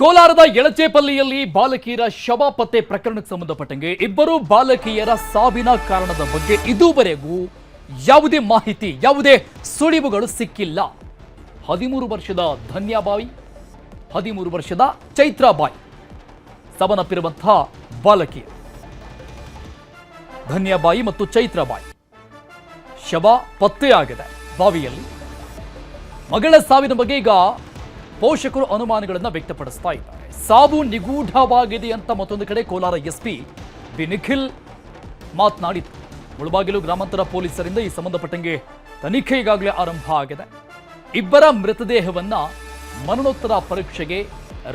ಕೋಲಾರದ ಎಳಚೇಪಲ್ಲಿಯಲ್ಲಿ ಬಾಲಕಿಯರ ಶವ ಪತ್ತೆ ಪ್ರಕರಣಕ್ಕೆ ಸಂಬಂಧಪಟ್ಟಂಗೆ ಇಬ್ಬರು ಬಾಲಕಿಯರ ಸಾವಿನ ಕಾರಣದ ಬಗ್ಗೆ ಇದುವರೆಗೂ ಯಾವುದೇ ಮಾಹಿತಿ, ಯಾವುದೇ ಸುಳಿವುಗಳು ಸಿಕ್ಕಿಲ್ಲ. ಹದಿಮೂರು ವರ್ಷದ ಧನ್ಯಾಬಾಯಿ ಹದಿಮೂರು ವರ್ಷದ ಚೈತ್ರಾಬಾಯಿ ಸವನಪ್ಪಿರುವಂತಹ ಬಾಲಕಿ. ಧನ್ಯಾಬಾಯಿ ಮತ್ತು ಚೈತ್ರಾಬಾಯಿ ಶವ ಪತ್ತೆಯಾಗಿದೆ ಬಾವಿಯಲ್ಲಿ. ಮಗಳ ಸಾವಿನ ಬಗ್ಗೆ ಈಗ ಪೋಷಕರು ಅನುಮಾನಗಳನ್ನು ವ್ಯಕ್ತಪಡಿಸ್ತಾ ಇದ್ದಾರೆ. ಸಾವು ನಿಗೂಢವಾಗಿದೆ ಅಂತ ಮತ್ತೊಂದು ಕಡೆ ಕೋಲಾರ ಎಸ್ಪಿ ಬಿ ನಿಖಿಲ್ ಮಾತನಾಡಿದ್ರು. ಮುಳಬಾಗಿಲು ಗ್ರಾಮಾಂತರ ಪೊಲೀಸರಿಂದ ಈ ಸಂಬಂಧಪಟ್ಟಂಗೆ ತನಿಖೆ ಈಗಾಗಲೇ ಆರಂಭ ಆಗಿದೆ. ಇಬ್ಬರ ಮೃತದೇಹವನ್ನ ಮರಣೋತ್ತರ ಪರೀಕ್ಷೆಗೆ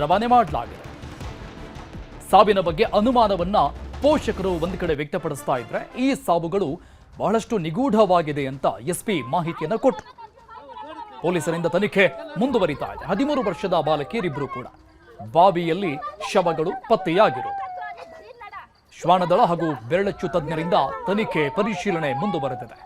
ರವಾನೆ ಮಾಡಲಾಗಿದೆ. ಸಾವಿನ ಬಗ್ಗೆ ಅನುಮಾನವನ್ನ ಪೋಷಕರು ಒಂದು ಕಡೆ ವ್ಯಕ್ತಪಡಿಸ್ತಾ ಇದ್ರೆ ಈ ಸಾವುಗಳು ಬಹಳಷ್ಟು ನಿಗೂಢವಾಗಿದೆ ಅಂತ ಎಸ್ಪಿ ಮಾಹಿತಿಯನ್ನು ಕೊಟ್ಟರು ಪೊಲೀಸರಿಂದ ತನಿಖೆ ಮುಂದುವರಿತಾ ಇದೆ. ಹದಿಮೂರು ವರ್ಷದ ಬಾಲಕಿಯರಿಬ್ಬರು ಕೂಡ. ಬಾವಿಯಲ್ಲಿ ಶವಗಳು ಪತ್ತೆಯಾಗಿರೋದು. ಶ್ವಾನದಳ ಹಾಗೂ ಬೆರಳಚ್ಚು ತಜ್ಞರಿಂದ ತನಿಖೆ ಪರಿಶೀಲನೆ ಮುಂದುವರೆದಿದೆ.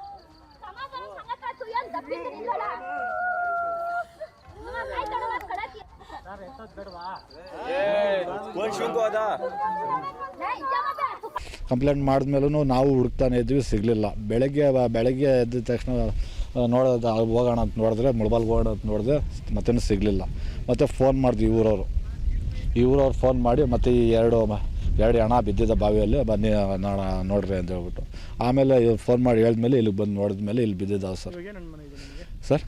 ಕಂಪ್ಲೇಂಟ್ ಮಾಡಿದ್ಮೇಲೂ ನಾವು ಹುಡುಕ್ತಾನೆ ಇದ್ವಿ, ಸಿಗಲಿಲ್ಲ. ಬೆಳಗ್ಗೆ ಬೆಳಗ್ಗೆ ಎದ್ದ ತಕ್ಷಣ ನೋಡೋದು ಅಲ್ಲಿ ಹೋಗೋಣ ಅಂತ ನೋಡಿದ್ರೆ ಮುಳಬಾಲ್ಗೆ ಹೋಗೋಣ ಅಂತ ನೋಡಿದ್ರೆ ಮತ್ತೇನು ಸಿಗಲಿಲ್ಲ. ಮತ್ತು ಫೋನ್ ಮಾಡಿದ್ವಿ ಊರವರು ಈ ಊರವ್ರು ಫೋನ್ ಮಾಡಿ ಮತ್ತೆ ಈ ಎರಡು ಎರಡು ಹಣ ಬಿದ್ದಿದ್ದ ಬಾವಿಯಲ್ಲಿ ಬನ್ನಿ ನೋಡ ನೋಡ್ರಿ ಅಂತ ಹೇಳ್ಬಿಟ್ಟು. ಆಮೇಲೆ ಫೋನ್ ಮಾಡಿ ಹೇಳಿದ್ಮೇಲೆ ಇಲ್ಲಿಗೆ ಬಂದು ನೋಡಿದ ಮೇಲೆ ಇಲ್ಲಿ ಬಿದ್ದಿದ್ದಾವೆ ಸರ್? ಸರ್?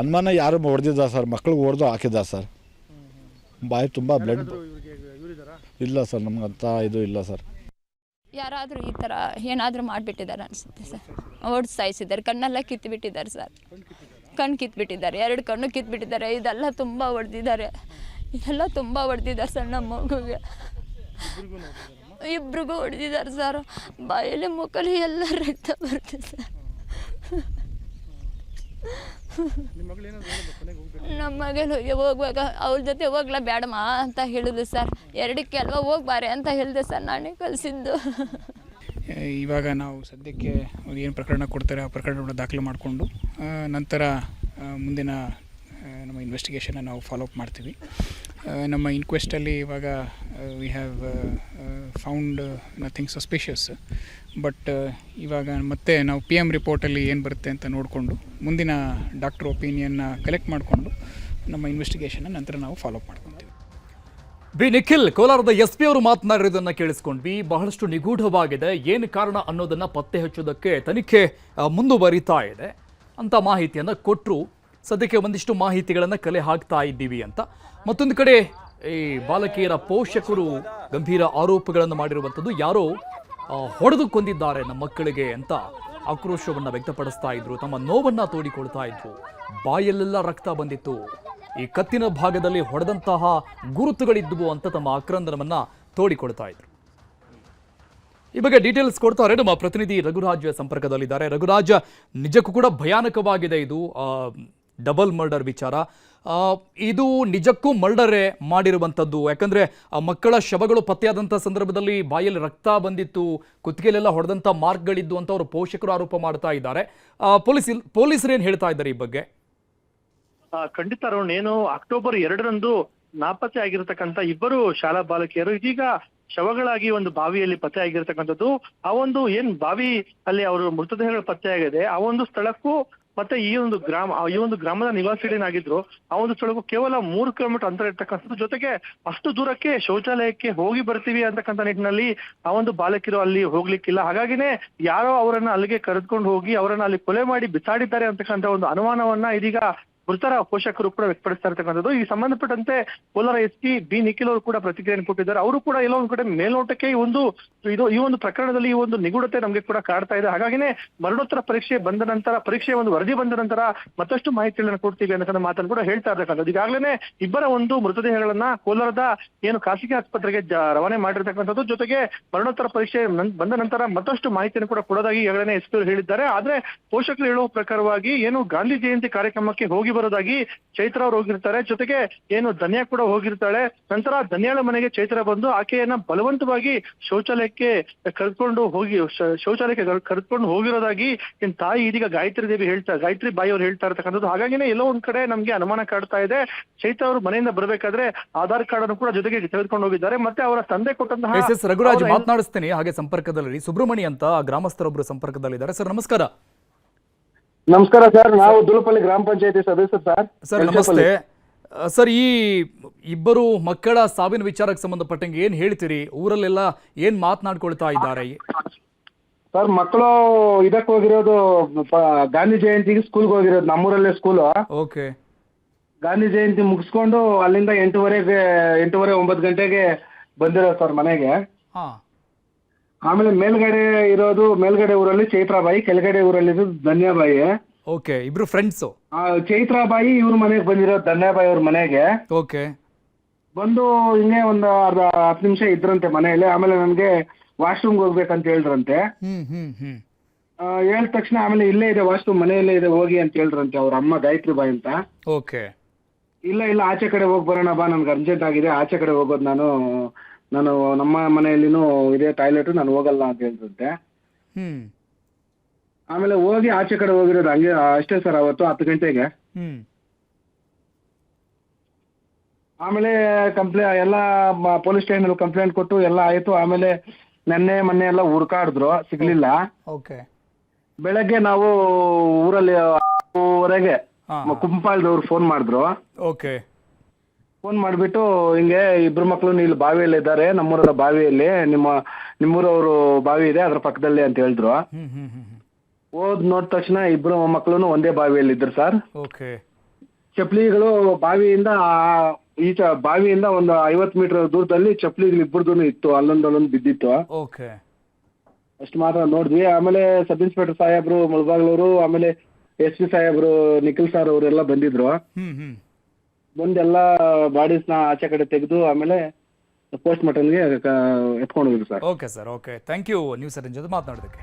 ಅನುಮಾನ ಯಾರು ಹೊಡೆದಿದ್ದ ಸರ್? ಮಕ್ಳಿಗೆ ಹೊಡೆದು ಹಾಕಿದ್ದ ಸರ್? ಬಾಯಿ ತುಂಬ ಬ್ಲಡ್ ಇಲ್ಲ ಸರ್ ನಮ್ಗಂತ ಇದು ಇಲ್ಲ ಸರ್. ಯಾರಾದರೂ ಈ ಥರ ಏನಾದರೂ ಮಾಡಿಬಿಟ್ಟಿದ್ದಾರೆ ಅನಿಸುತ್ತೆ ಸರ್. ಓಡ್ ಸಾಯಿಸಿದ್ದಾರೆ, ಕಣ್ಣೆಲ್ಲ ಕಿತ್ತುಬಿಟ್ಟಿದ್ದಾರೆ ಸರ್. ಕಣ್ಣು ಕಿತ್ಬಿಟ್ಟಿದ್ದಾರೆ, ಎರಡು ಕಣ್ಣು ಕಿತ್ಬಿಟ್ಟಿದ್ದಾರೆ, ಇದೆಲ್ಲ ತುಂಬ ಹೊಡೆದಿದ್ದಾರೆ ಇದೆಲ್ಲ ತುಂಬ ಹೊಡೆದಿದ್ದಾರೆ ಸರ್ ನಮ್ಮ ಮಗುಗೆ. ಇಬ್ರಿಗೂ ಹೊಡೆದಿದ್ದಾರೆ ಸರ್. ಬಾಯಲ್ಲಿ ಮುಖಲಿ ಎಲ್ಲ ರಕ್ತ ಬರುತ್ತೆ ಸರ್. ನಮ್ಮ ಮಗಳು ಹೋಗುವಾಗ ಅವ್ರ ಜೊತೆ ಹೋಗ್ಲಾ ಬೇಡಮ್ಮ ಅಂತ ಹೇಳಿದ್ರು ಸರ್. ಎರಡಕ್ಕೆ ಅಲ್ವಾ ಹೋಗ್ಬಾರೆ ಅಂತ ಹೇಳಿದೆ ಸರ್ ನಾನೇ ಕಲಿಸಿದ್ದು ಇವಾಗ ನಾವು ಸದ್ಯಕ್ಕೆ ಏನು ಪ್ರಕರಣ ಕೊಡ್ತಾರೆ ಆ ಪ್ರಕರಣವನ್ನು ದಾಖಲು ಮಾಡಿಕೊಂಡು ನಂತರ ಮುಂದಿನ ನಮ್ಮ ಇನ್ವೆಸ್ಟಿಗೇಷನ್ನ ನಾವು ಫಾಲೋ ಅಪ್ ಮಾಡ್ತೀವಿ. ನಮ್ಮ ಇನ್ಕ್ವೆಸ್ಟಲ್ಲಿ ಇವಾಗ we have found nothing suspicious but ಇವಾಗ ಮತ್ತೆ ನಾವು ಪಿ ಎಂ ರಿಪೋರ್ಟಲ್ಲಿ ಏನು ಬರುತ್ತೆ ಅಂತ ನೋಡಿಕೊಂಡು ಮುಂದಿನ ಡಾಕ್ಟರ್ ಒಪಿನಿಯನ್ನ ಕಲೆಕ್ಟ್ ಮಾಡಿಕೊಂಡು ನಮ್ಮ ಇನ್ವೆಸ್ಟಿಗೇಷನ್ನ ನಂತರ ನಾವು ಫಾಲೋ ಅಪ್ ಮಾಡ್ಕೊತೀವಿ. ಬಿ ನಿಖಿಲ್, ಕೋಲಾರದ ಎಸ್ ಪಿ ಅವರು ಮಾತನಾಡಿರೋದನ್ನ ಕೇಳಿಸ್ಕೊಂಡ್ವಿ. ಬಹಳಷ್ಟು ನಿಗೂಢವಾಗಿದೆ. ಏನು ಕಾರಣ ಅನ್ನೋದನ್ನ ಪತ್ತೆ ಹಚ್ಚೋದಕ್ಕೆ ತನಿಖೆ ಮುಂದುವರಿತಾ ಇದೆ ಅಂತ ಮಾಹಿತಿಯನ್ನು ಕೊಟ್ಟರು ಸದ್ಯಕ್ಕೆ ಒಂದಿಷ್ಟು ಮಾಹಿತಿಗಳನ್ನು ಕಲೆ ಹಾಕ್ತಾ ಇದ್ದೀವಿ ಅಂತ. ಮತ್ತೊಂದು ಕಡೆ ಈ ಬಾಲಕಿಯರ ಪೋಷಕರು ಗಂಭೀರ ಆರೋಪಗಳನ್ನು ಮಾಡಿರುವಂಥದ್ದು ಯಾರೋ ಹೊಡೆದು ಕೊಂದಿದ್ದಾರೆ ನಮ್ಮ ಮಕ್ಕಳಿಗೆ ಅಂತ ಆಕ್ರೋಶವನ್ನು ವ್ಯಕ್ತಪಡಿಸ್ತಾ ಇದ್ರು, ತಮ್ಮ ನೋವನ್ನು ತೋಡಿಕೊಳ್ತಾ ಇದ್ರು. ಬಾಯಲ್ಲೆಲ್ಲ ರಕ್ತ ಬಂದಿತ್ತು. ಈ ಕತ್ತಿನ ಭಾಗದಲ್ಲಿ ಹೊಡೆದಂತಹ ಗುರುತುಗಳಿದ್ವು ಅಂತ ತಮ್ಮ ಆಕ್ರಂದನವನ್ನ ತೋಡಿಕೊಳ್ತಾ ಇದ್ರು. ಈ ಬಗ್ಗೆ ಡೀಟೇಲ್ಸ್ ಕೊಡ್ತಾರೆ ನಮ್ಮ ಪ್ರತಿನಿಧಿ ರಘುರಾಜ್ ಸಂಪರ್ಕದಲ್ಲಿದ್ದಾರೆ. ರಘುರಾಜ್ ನಿಜಕ್ಕೂ ಕೂಡ ಭಯಾನಕವಾಗಿದೆ ಇದು. ಡಬಲ್ ಮರ್ಡರ್ ವಿಚಾರ. ಇದು ನಿಜಕ್ಕೂ ಮರ್ಡರೇ ಮಾಡಿರುವಂಥದ್ದು. ಯಾಕಂದ್ರೆ ಆ ಮಕ್ಕಳ ಶವಗಳು ಪತ್ತೆಯಾದಂಥ ಸಂದರ್ಭದಲ್ಲಿ ಬಾಯಲ್ಲಿ ರಕ್ತ ಬಂದಿತ್ತು, ಕುತ್ತಿಗೆಲೆಲ್ಲ ಹೊಡೆದಂಥ ಮಾರ್ಕ್ಗಳಿದ್ದು ಅಂತ ಅವರು ಪೋಷಕರು ಆರೋಪ ಮಾಡ್ತಾ ಇದ್ದಾರೆ. ಪೊಲೀಸ್ ಪೊಲೀಸರು ಏನು ಹೇಳ್ತಾ ಇದ್ದಾರೆ ಈ ಬಗ್ಗೆ? ಖಂಡಿತ ಅರುಣ್, ಏನು ಅಕ್ಟೋಬರ್ ಎರಡರಂದು ನಾಪತ್ತೆ ಆಗಿರತಕ್ಕಂತ ಇಬ್ಬರು ಶಾಲಾ ಬಾಲಕಿಯರು ಇದೀಗ ಶವಗಳಾಗಿ ಒಂದು ಬಾವಿಯಲ್ಲಿ ಪತ್ತೆ ಆಗಿರತಕ್ಕಂಥದ್ದು. ಆ ಒಂದು ಏನ್ ಬಾವಿ ಅಲ್ಲಿ ಅವರು ಮೃತದೇಹಗಳು ಪತ್ತೆ ಆಗಿದೆ ಆ ಒಂದು ಸ್ಥಳಕ್ಕೂ ಮತ್ತೆ ಈ ಒಂದು ಗ್ರಾಮ ಈ ಒಂದು ಗ್ರಾಮದ ನಿವಾಸಿಗಳೇನಾಗಿದ್ರು, ಆ ಒಂದು ಸ್ಥಳಕ್ಕೂ ಕೇವಲ ಮೂರು ಕಿಲೋಮೀಟರ್ ಅಂತರ ಇರ್ತಕ್ಕಂಥದ್ದು. ಜೊತೆಗೆ ಅಷ್ಟು ದೂರಕ್ಕೆ ಶೌಚಾಲಯಕ್ಕೆ ಹೋಗಿ ಬರ್ತೀವಿ ಅಂತಕ್ಕಂಥ ನಿಟ್ಟಿನಲ್ಲಿ ಆ ಒಂದು ಬಾಲಕಿರು ಅಲ್ಲಿ ಹೋಗ್ಲಿಕ್ಕಿಲ್ಲ. ಹಾಗಾಗಿನೇ ಯಾರೋ ಅವರನ್ನ ಅಲ್ಲಿಗೆ ಕರೆದುಕೊಂಡು ಹೋಗಿ ಅವರನ್ನ ಅಲ್ಲಿ ಕೊಲೆ ಮಾಡಿ ಬಿಸಾಡಿದ್ದಾರೆ ಅಂತಕ್ಕಂಥ ಒಂದು ಅನುಮಾನವನ್ನ ಇದೀಗ ಮೃತರ ಪೋಷಕರು ಕೂಡ ವ್ಯಕ್ತಪಡಿಸ್ತಾ ಇರ್ತಕ್ಕಂಥದ್ದು. ಈ ಸಂಬಂಧಪಟ್ಟಂತೆ Kolar S P B Nikhil ಅವರು ಕೂಡ ಪ್ರತಿಕ್ರಿಯೆಯನ್ನು ಕೊಟ್ಟಿದ್ದಾರೆ. ಅವರು ಕೂಡ ಎಲ್ಲೋ ಒಂದು ಕಡೆ ಮೇಲ್ನೋಟಕ್ಕೆ ಈ ಒಂದು, ಇದು, ಈ ಒಂದು ಪ್ರಕರಣದಲ್ಲಿ ಈ ಒಂದು ನಿಗೂಢತೆ ನಮಗೆ ಕೂಡ ಕಾಡ್ತಾ ಇದೆ. ಹಾಗಾಗಿನೇ ಮರಣೋತ್ತರ ಪರೀಕ್ಷೆ ಬಂದ ನಂತರ, ಪರೀಕ್ಷೆ ಒಂದು ವರದಿ ಬಂದ ನಂತರ ಮತ್ತಷ್ಟು ಮಾಹಿತಿಗಳನ್ನು ಕೊಡ್ತೀವಿ ಅನ್ನೋ ಮಾತನ್ನು ಕೂಡ ಹೇಳ್ತಾ ಇರ್ತಕ್ಕಂಥದ್ದು. ಈಗಾಗಲೇ ಇಬ್ಬರ ಒಂದು ಮೃತದೇಹಗಳನ್ನ ಕೋಲಾರದ ಏನು ಖಾಸಗಿ ಆಸ್ಪತ್ರೆಗೆ ರವಾನೆ ಮಾಡಿರ್ತಕ್ಕಂಥದ್ದು. ಜೊತೆಗೆ ಮರಣೋತ್ತರ ಪರೀಕ್ಷೆ ಬಂದ ನಂತರ ಮತ್ತಷ್ಟು ಮಾಹಿತಿಯನ್ನು ಕೂಡ ಕೊಡೋದಾಗಿ ಈಗಾಗಲೇ ಎಸ್ ಪಿ ಹೇಳಿದ್ದಾರೆ. ಆದ್ರೆ ಪೋಷಕರು ಹೇಳುವ ಪ್ರಕಾರವಾಗಿ ಏನು ಗಾಂಧಿ ಜಯಂತಿ ಕಾರ್ಯಕ್ರಮಕ್ಕೆ ಹೋಗಿ ಬರೋದಾಗಿ ಚೈತ್ರ ಅವ್ರು ಹೋಗಿರ್ತಾರೆ. ಜೊತೆಗೆ ಏನು ಧನ್ಯಾ ಕೂಡ ಹೋಗಿರ್ತಾಳೆ. ನಂತರ ಧನ್ಯಾಳ ಮನೆಗೆ ಚೈತ್ರ ಬಂದು ಆಕೆಯನ್ನ ಬಲವಂತವಾಗಿ ಶೌಚಾಲಯಕ್ಕೆ ಕರೆದುಕೊಂಡು ಹೋಗಿ ಶೌಚಾಲಯಕ್ಕೆ ಕರ್- ಕರೆದುಕೊಂಡು ಹೋಗಿರೋದಾಗಿ ನಿನ್ ತಾಯಿ ಇದೀಗ ಗಾಯತ್ರಿ ದೇವಿ ಹೇಳ್ತಾ ಗಾಯತ್ರಿ ಬಾಯಿ ಅವ್ರು ಹೇಳ್ತಾ ಇರ್ತಕ್ಕಂಥದ್ದು. ಹಾಗಾಗಿನೇ ಎಲ್ಲೋ ಒಂದ್ ಕಡೆ ನಮ್ಗೆ ಅನುಮಾನ ಕಾಡ್ತಾ ಇದೆ. ಚೈತ್ರ ಅವರು ಮನೆಯಿಂದ ಬರ್ಬೇಕಾದ್ರೆ ಆಧಾರ್ ಕಾರ್ಡ್ ಅನ್ನು ಕೂಡ ಜೊತೆಗೆ ತೆಗೆದುಕೊಂಡು ಹೋಗಿದ್ದಾರೆ. ಮತ್ತೆ ಅವರ ತಂದೆ ಕೊಟ್ಟಂತಹ ಎಸ್ ಎಸ್ ರಘುರಾಜ್ ಮಾತನಾಡಿಸ್ತೇನೆ ಮಾತನಾಡಿಸ್ತೀನಿ. ಹಾಗೆ ಸಂಪರ್ಕದಲ್ಲಿ ಸುಬ್ರಹ್ಮಣಿ ಅಂತ ಗ್ರಾಮಸ್ಥರೊಬ್ಬರು ಸಂಪರ್ಕದಲ್ಲಿದ್ದಾರೆ. ಸರ್ ನಮಸ್ಕಾರ. ನಮಸ್ಕಾರ ಸರ್ ನಾವು ದುಲಪಲ್ಲಿ ಗ್ರಾಮ ಪಂಚಾಯತಿ ಸದಸ್ಯರು ಸರ್. ಸರ್ ನಮಸ್ತೆ. ಸರ್ ಈ ಇಬ್ಬರು ಮಕ್ಕಳ ಸಾವಿನ ವಿಚಾರಕ್ಕೆ ಸಂಬಂಧಪಟ್ಟಂಗೆ ಏನ್ ಹೇಳ್ತೀರಿ? ಊರಲ್ಲೆಲ್ಲ ಏನ್ ಮಾತನಾಡ್ಕೊಳ್ತಾ ಇದ್ದಾರೆ? ಸರ್ ಮಕ್ಕಳು ಇದಕ್ಕೆ ಹೋಗಿರೋದು ಪ- ಗಾಂಧಿ ಜಯಂತಿಗೆ ಸ್ಕೂಲ್ಗೆ ಹೋಗಿರೋದು ನಮ್ಮೂರಲ್ಲೇ ಸ್ಕೂಲು ಓಕೆ. ಗಾಂಧಿ ಜಯಂತಿ ಮುಗಿಸ್ಕೊಂಡು ಅಲ್ಲಿಂದ ಎಂಟೂವರೆಗೆ ಎಂಟೂವರೆ ಒಂಬತ್ತು ಗಂಟೆಗೆ ಬಂದಿರೋದು ಸರ್ ಮನೆಗೆ. ಹಾ. ಆಮೇಲೆ ಮೇಲ್ಗಡೆ ಇರೋದು ಮೇಲ್ಗಡೆ ಊರಲ್ಲಿ ಚೈತ್ರಾಬಾಯಿ ಕೆಳಗಡೆ ಊರಲ್ಲಿ ಧನ್ಯಾಬಾಯಿ. ಓಕೆ ಇಬ್ರು ಫ್ರೆಂಡ್ಸ್ ಆ, ಚೈತ್ರಾಬಾಯಿ ಇವ್ರ ಮನೆಗೆ ಬಂದಿರೋ ಧನ್ಯಾಬಾಯಿ ಅವ್ರ ಮನೆಗೆ. ಓಕೆ. ಬಂದು ಹಿಂಗೆ ಒಂದು ಅರ್ಧ ಹತ್ತು ನಿಮಿಷ ಇದ್ರಂತೆ ಮನೆಯಲ್ಲಿ ಆಮೇಲೆ ನನಗೆ ವಾಶ್ರೂಮ್ಗೆ ಹೋಗ್ಬೇಕಂತ ಹೇಳಿದ್ರಂತೆ ಹ್ಮ್ ಹ್ಮ್ ಹ್ಮ್. ಆ, ಹೇಳಿದ ತಕ್ಷಣ ಆಮೇಲೆ ಇಲ್ಲೇ ಇದೆ ವಾಶ್ರೂಮ್ ಮನೆಯಲ್ಲೇ ಇದೆ ಹೋಗಿ ಅಂತ ಹೇಳಿದ್ರಂತೆ ಅವ್ರ ಅಮ್ಮ ಗಾಯತ್ರಿ ಬಾಯಿ ಅಂತ. ಓಕೆ. ಇಲ್ಲ ಇಲ್ಲ ಆಚೆ ಕಡೆ ಹೋಗಿ ಬರೋಣ ಬಾ ನನ್ಗೆ ಅರ್ಜೆಂಟ್ ಆಗಿದೆ ಆಚೆ ಕಡೆ ಹೋಗೋದು ನಾನು ನಾನು ನಮ್ಮ ಮನೆಯಲ್ಲಿನೂ ಇದೇ ಟಾಯ್ಲೆಟ್ ನಾನು ಹೋಗಲ್ಲ ಅಂತ ಹೇಳ್ತಂತೆ ಹ್ಮ್. ಆಮೇಲೆ ಹೋಗಿ ಆಚೆ ಕಡೆ ಹೋಗಿರೋದು ಹಂಗೆ ಅಷ್ಟೇ ಸರ್ ಅವತ್ತು ಹತ್ತು ಗಂಟೆಗೆ. ಹ್ಮ್. ಆಮೇಲೆ ಕಂಪ್ಲೇ ಎಲ್ಲ ಪೊಲೀಸ್ ಸ್ಟೇಷನಲ್ಲಿ ಕಂಪ್ಲೇಂಟ್ ಕೊಟ್ಟು ಎಲ್ಲ ಆಯಿತು. ಆಮೇಲೆ ನೆನ್ನೆ ಮೊನ್ನೆ ಎಲ್ಲ ಹುಡ್ಕಾಡಿದ್ರು ಸಿಗ್ಲಿಲ್ಲ. ಓಕೆ. ಬೆಳಗ್ಗೆ ನಾವು ಊರಲ್ಲಿ ವರೆಗೆ ಕುಂಪಾಳ್ದವ್ರು ಫೋನ್ ಮಾಡಿದ್ರು. ಓಕೆ. ಫೋನ್ ಮಾಡಿಬಿಟ್ಟು ಹಿಂಗೆ ಇಬ್ರು ಮಕ್ಕಳು ಇಲ್ಲಿ ಬಾವಿಯಲ್ಲಿ ಇದ್ದಾರೆ ನಮ್ಮೂರದ ಬಾವಿಯಲ್ಲಿ ನಿಮ್ಮ ನಿಮ್ಮೂರವರು ಬಾವಿ ಇದೆ ಅದ್ರ ಪಕ್ಕದಲ್ಲಿ ಅಂತ ಹೇಳಿದ್ರು. ಹ್ಮ್ ಹ್ಮ್ ಹ್ಮ್ ಹ್ಮ್. ಹೋದ್ ನೋಡಿದ ತಕ್ಷಣ ಇಬ್ರು ಮಕ್ಕಳು ಒಂದೇ ಬಾವಿಯಲ್ಲಿ ಇದ್ರು ಸರ್. ಓಕೆ. ಚಪ್ಲಿಗಳು ಬಾವಿಯಿಂದ ಆ- ಈಚ ಬಾವಿಯಿಂದ ಒಂದು ಐವತ್ತು ಮೀಟರ್ ದೂರದಲ್ಲಿ ಚಪ್ಲಿಗಳು ಇಬ್ಬರದು ಇತ್ತು ಅಲ್ಲೊಂದು ಅಲ್ಲೊಂದು ಬಿದ್ದಿತ್ತು. ಓಕೆ. ಅಷ್ಟು ಮಾತ್ರ ನೋಡಿದ್ವಿ. ಆಮೇಲೆ ಸಬ್ ಇನ್ಸ್ಪೆಕ್ಟರ್ ಸಾಹೇಬ್ರು ಮುಳಬಾಗ್ಲೂರು ಆಮೇಲೆ ಎಸ್ ಪಿ ಸಾಹೇಬ್ರು ನಿಖಿಲ್ ಸರ್ ಅವರೆಲ್ಲ ಬಂದಿದ್ರು. ಹ್ಮ್ ಹ್ಮ್. ಬಂದೆಲ್ಲ ಬಾಡೀಸ್ನ ಆಚೆ ಕಡೆ ತೆಗೆದು ಆಮೇಲೆ ಪೋಸ್ಟ್ ಮಾರ್ಟಮ್ಗೆ ಎತ್ಕೊಂಡು ಹೋಗಿದ್ರು sir okay sir okay thank you news ಜೊತೆ ಮಾತನಾಡೋದಕ್ಕೆ.